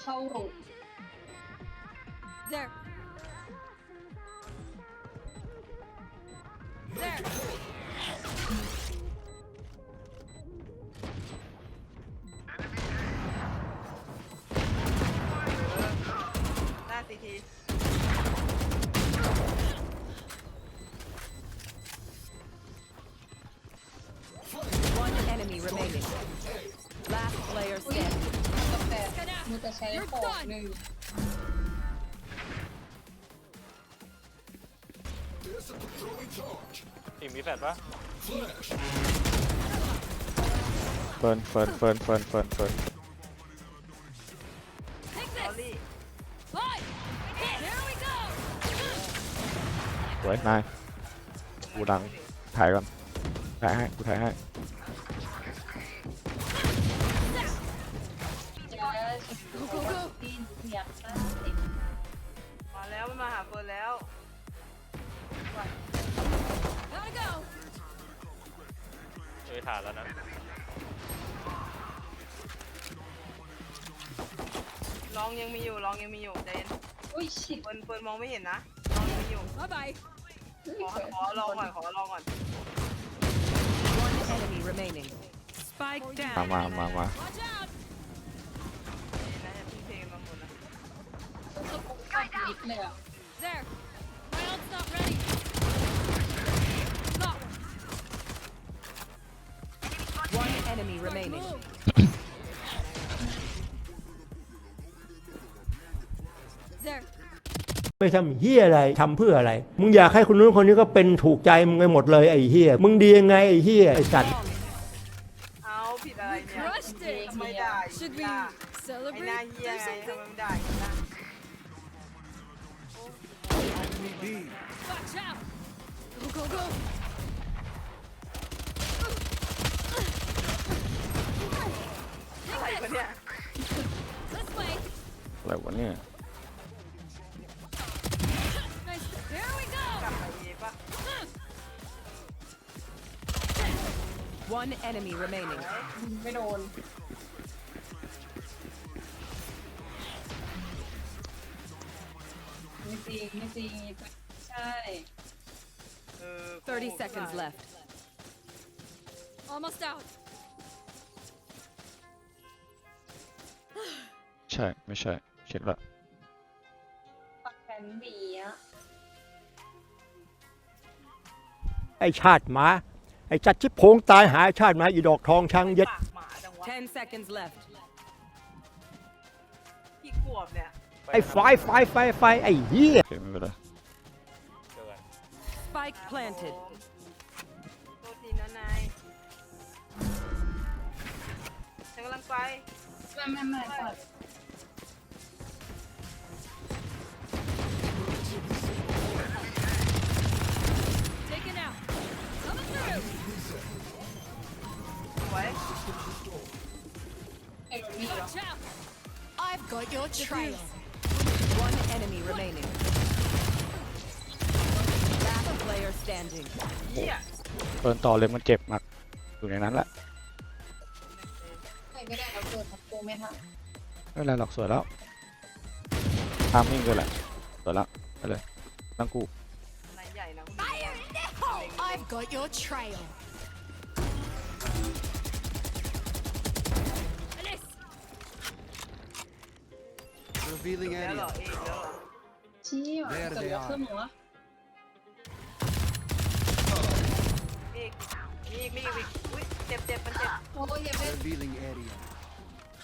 เข้ารู There. There. หน้าซีที One enemy remaining. Last player standing. กาแฟ มูจะใช้หอกหนึ่งอีกมีแฟดปะเฟิร์นเฟิร์นเฟิร์นเฟิร์นเฟิร์นเฟิร์น Take ลอ this. รี่ Fine. Here we go. สวยนายกูดังถ่ายก่อนถ่ายให้กูถ่ายให้ มมาแล้วมันมาหาเฟิร์นแล้ว Gotta go. เจอฐานแล้วนะลองยังมีอยู่ลองยังมีอยู่เดนอุ้ยชิบเฟิร์นเฟิร์นมองไม่เห็นนะลองยังมีอยู่ Bye bye. ขอขอลองก่อนขอลองก่อน One enemy remaining. Spike มา down. มามามา Watch out. จะกูกัดลิฟเลยอะ There. My ult's not ready. Got one. One enemy remaining. Move. There. ไม่ทำเฮียอะไรทำเพื่ออะไร มึงอยากให้คนนู้นคนนี้ก็เป็นถูกใจมึงไปหมดเลยไอ้เฮียมึงดียังไงไอ้เฮียไอ้สัตว์เอาผิดอะไรเนี่ย Crushed it. ทำไมด่าอีก Should we ด่าไอ้ห celebrate น้าเหี้ย or ไงทำไม something? ไม่ด่าอีกนะ Go go go. อะไรวะเนี่ย This way. อะไรวะเนี่ย Nice. Here we go. กลับไปเอปะ One enemy remaining. ไม่โดน ไม่จริงไม่จริงใช่เออ 30 seconds left. Almost out. ใช่ ไม่ใช่ เช็คละปักแผ่นบีอะไอ้ชาติหมา ไอ้จัดชิบโพงตายหาไอ้ชาติหมาอีดอกทองช้างเย็ด ปากหมาจังวะ10 seconds left. พี่ขวบเนี่ย ไอ้ไฟไฟไฟไฟไอ้เฮียโอเคไม่เป็นไรเจอกัน Spike planted. โทษทีนะนายฉันกำลังไป ไม่ไม่ไม่ปัด Taken out. Coming through. สวย ไอ้โดนมีเหรอ Watch out. I've got your trail. One enemy remaining. Last player standing. เหี้ยเฟิร์นต่อเลยมันเจ็บมากอยู่ในนั้นแหละใครไม่ได้เราเกิดทับกูไม่ทันไม่เป็นไรหรอกสวยแล้วทามมิ่งเลยแหละสวยแล้วไปเลยตั้งกู นายใหญ่นะคุณ I've got your trail. Nice. Revealing แล้วเหรอ area. เองแล้วเหรอชี้ว่ะ There เกิด they ว่า are เครื่องหัวเอ อีกมีอีกมีอีกอุ้ยเจ็บเจ็บมันเจ็บโอ้ยอย่าเป็น Revealing area.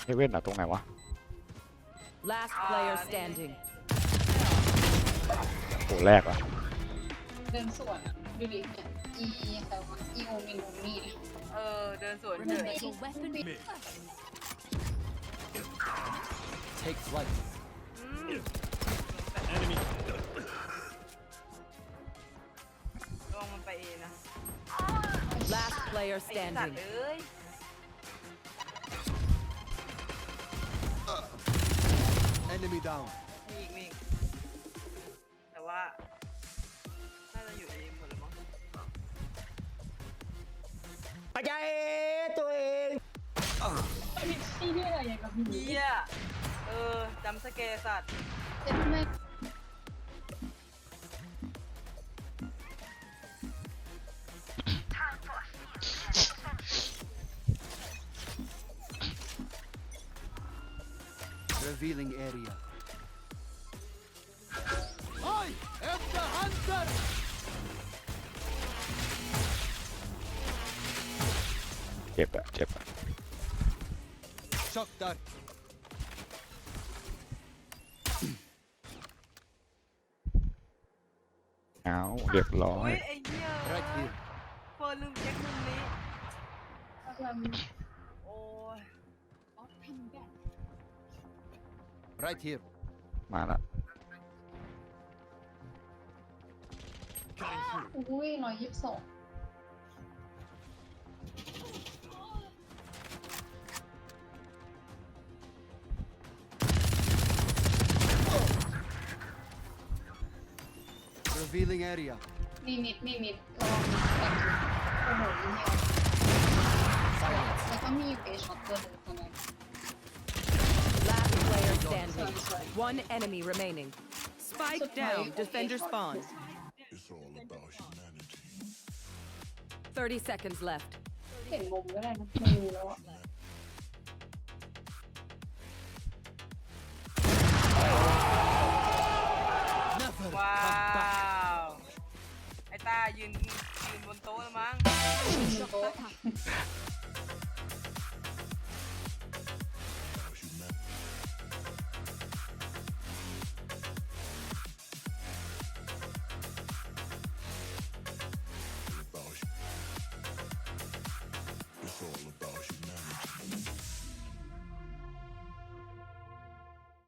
เฮเว่นอะตรงไหนวะ Last player standing. โหแรกอะเดินสวนอะดูดิเนี่ยอีแต่ว่าอีโอมินโอมี่เนี่ยเออเดินสวนเฉ Remember ย your weapon. Take flight. อืม player ไอ้สัตว์ standing. เอ้ย Enemy down. มีอีกมีอีกแต่ว่าน่าจะอยู่เองหมดแล้วมั้งปัจจัยตัวเองไอ้ชี้เนี่ยอะไรอย่างกับเฮียเออจำสเกร์สัตว์เจ็บแม่ Revealing area. I am the hunter! เจ็บอะเจ็บอะ Shock dart. เอาเรียบร้ออุ้ยยไอ้เหี้ย Right here. เฟิร์นลืมเช็คมุมนี้กำลังโอ้ยออฟพินแบ็ค Right here. มาละอุ้ยร้อยยี่สิบสอง Revealing area. มีมิดมีมิดลองแบบโอ้โหนี่เนี่ยแล้วก็มีเบช็อตตัวหนึ่งตรงนั้น Last player standing. One enemy remaining. Spike down. Defender spawn. It's all about humanity. 30 seconds left. เห็นมุมก็ได้นะไม่รู้แล้วอะ Never ว้า come back. ว ไอ้ตายืนยืนบนโต๊ะแล้วมั้ง โต๊ะ